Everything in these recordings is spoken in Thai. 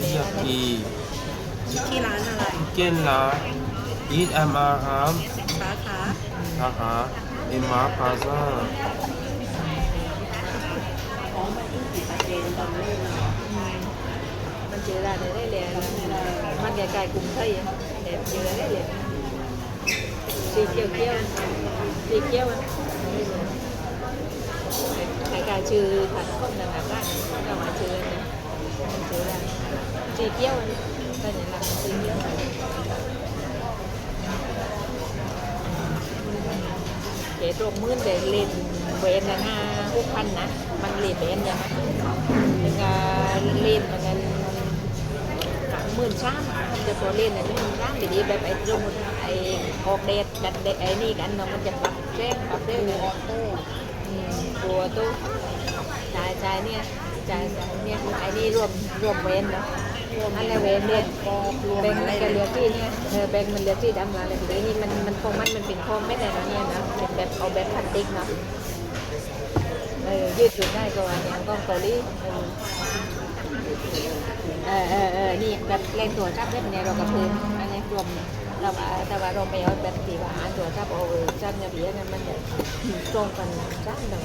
เนี่ยอยากกีที่ร้านอะไรเกนลาอีทแอมอาร์ครับสาขาสาขาเอ็มมาร์พาซ่ามันเจอร้านได้เลยมันใกล้ๆกรุงเทพแต่เจอได้เลยสีเขียวเขียวสีเขียวใครๆชื่อผัดข้นต่างๆบ้านก็มาชื่อนะมันชื่อ ร้านสีเขียวก็เนี่ยร้านสีเขียวเดี๋ตรงมือเดเลนเวนนะห้าหกพันนะ มันเลนเวนยังไงเป็นการเลนมันนั้นหมื่นสามันจะพอเล่นนะจะมันสามดีๆแบบไอ้ตรงไอ้ออกเดทกันเดทไอ้นี่กันเนาะมันจะปรับแจ้งปรับได้เลยอืมตัวตู้จ่ายจ่เนี่ย จ่ายจ่าเนี่ยไอ้นี่รวมรวมเวนเนาะอันละเวนเนี่ยแบ่งมันจะเหลือที่เนี่ยเออแบ่งมันเหลือที่ดำมาเลยทีนี้มันมันคงมันมันเป็นคอมไม่ได้นะเนี่ยนะเป็นแบบเอาแบบพลาสติกเนาะเออยืดหยุ่นได้ก็อันนี้ก็เกาหลีเออเออเออเออนี่แบบเล่นตัวจับเล่นเนี่ยเรากับพื้นอันนี้รวมเราว่าแต่ว่าเราไม่เอาแบบตีว่าหาตัวจับเอาเอจับเนี่ยเบียเนี่ยมันจะตรงกันจับเนาะ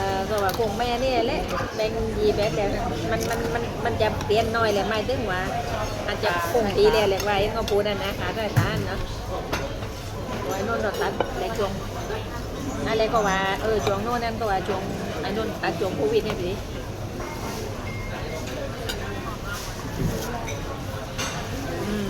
ก็ว่าคงแม่เนี่ยแหละแบงยีแบงแล้วมันมันมันมันจะเปลี่ยนน้อยแหละไม่ถึงว่าอาจจะคงดีแล้วแหละว่าเองก็พูดนะนนะคะได้ตานเนาะไว้นนท์ตัดแหลกจงอะไรก็ว่าเออจวงโน่นนั่นก็ว่าจวงอันนู้นตัดจวงโควิดเนี่ยพี่อืม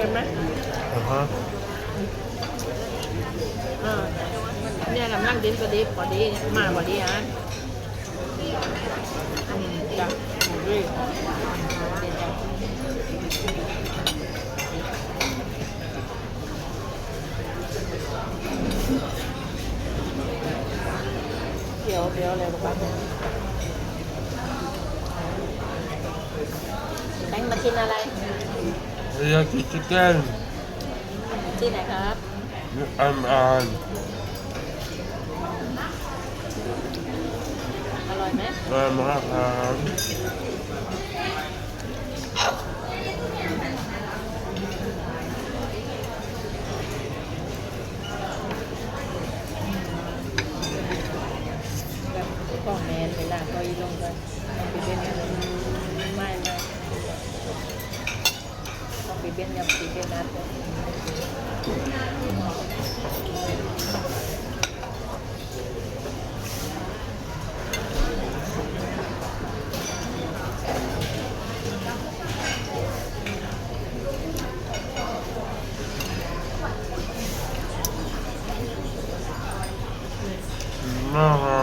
Em đấy. อ่าฮะ Ờ. Nha làm lăng đến cái đi, bỏ đi, mà bỏ đi hả? Ừ, dạ. Đi. Kiểu kiểu này các bạn Bánh mà xin อะไรอยากกินชิค เก้นที่ไหนครับแอมอาร์อร่อยไหมแอมมาร์ครับแบบก้อแมนเวลาก็อีลงเลยต้องไปเป็น bigyan niya, bigyan natin. No.